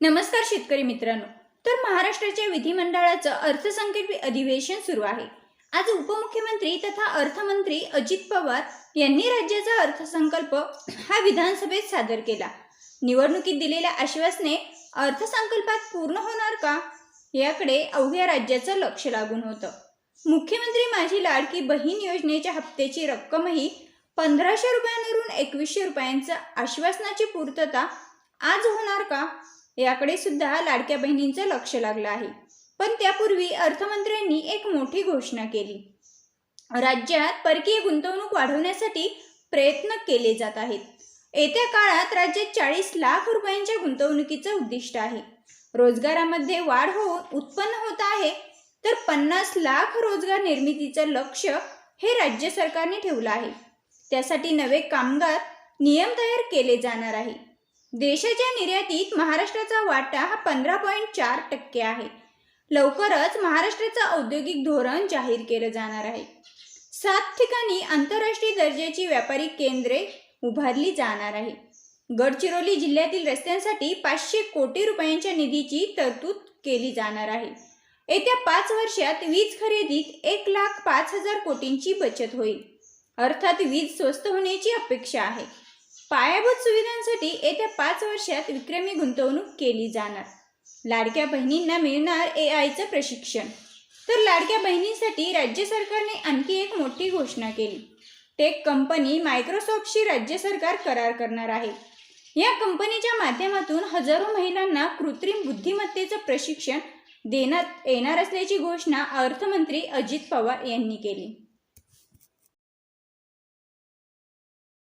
नमस्कार शेतकरी मित्रांनो. तर महाराष्ट्राच्या विधिमंडळाचं अर्थसंकल्पीय अधिवेशन सुरू आहे. आज उपमुख्यमंत्री तथा अर्थमंत्री अजित पवार यांनी राज्याचा अर्थसंकल्प हा विधानसभेत सादर केला. निवडणुकीत दिलेल्या आश्वासने अर्थसंकल्पात पूर्ण होणार का याकडे अवघ्या राज्याचं लक्ष लागून होतं. मुख्यमंत्री माझी लाडकी बहीण योजनेच्या हप्त्याची रक्कमही पंधराशे रुपयांवरून एकवीसशे रुपयांचं आश्वासनाची पूर्तता आज होणार का याकडे सुद्धा लाडक्या बहिणींचं लक्ष लागलं आहे. पण त्यापूर्वी अर्थमंत्र्यांनी एक मोठी घोषणा केली. राज्यात परकीय गुंतवणूक वाढवण्यासाठी प्रयत्न केले जात आहेत. येत्या काळात राज्यात चाळीस लाख रुपयांच्या गुंतवणुकीचं उद्दिष्ट आहे. रोजगारामध्ये वाढ होऊन उत्पन्न होत आहे तर पन्नास लाख रोजगार निर्मितीचं लक्ष हे राज्य सरकारने ठेवलं आहे. त्यासाठी नवे कामगार नियम तयार केले जाणार आहे. देशाच्या निर्यातीत महाराष्ट्राचा वाटा हा पंधरा पॉईंट चार टक्के आहे. लवकरच महाराष्ट्राचं औद्योगिक धोरण जाहीर केलं जाणार आहे. सात ठिकाणी आंतरराष्ट्रीय दर्जाची व्यापारी केंद्रे उभारली जाणार आहे. गडचिरोली जिल्ह्यातील रस्त्यांसाठी पाचशे कोटी रुपयांच्या निधीची तरतूद केली जाणार आहे. येत्या पाच वर्षात वीज खरेदीत एक लाख पाच हजार कोटींची बचत होईल. अर्थात वीज स्वस्त होण्याची अपेक्षा आहे. पायाभूत सुविधांसाठी येत्या पाच वर्षात विक्रमी गुंतवणूक केली जाणार. लाडक्या बहिणींना मिळणार ए आयचं प्रशिक्षण. तर लाडक्या बहिणींसाठी राज्य सरकारने आणखी एक मोठी घोषणा केली. टेक कंपनी मायक्रोसॉफ्टशी राज्य सरकार करार करणार आहे. या कंपनीच्या माध्यमातून हजारो महिलांना कृत्रिम बुद्धिमत्तेचं प्रशिक्षण देण्यात येणार असल्याची घोषणा अर्थमंत्री अजित पवार यांनी केली.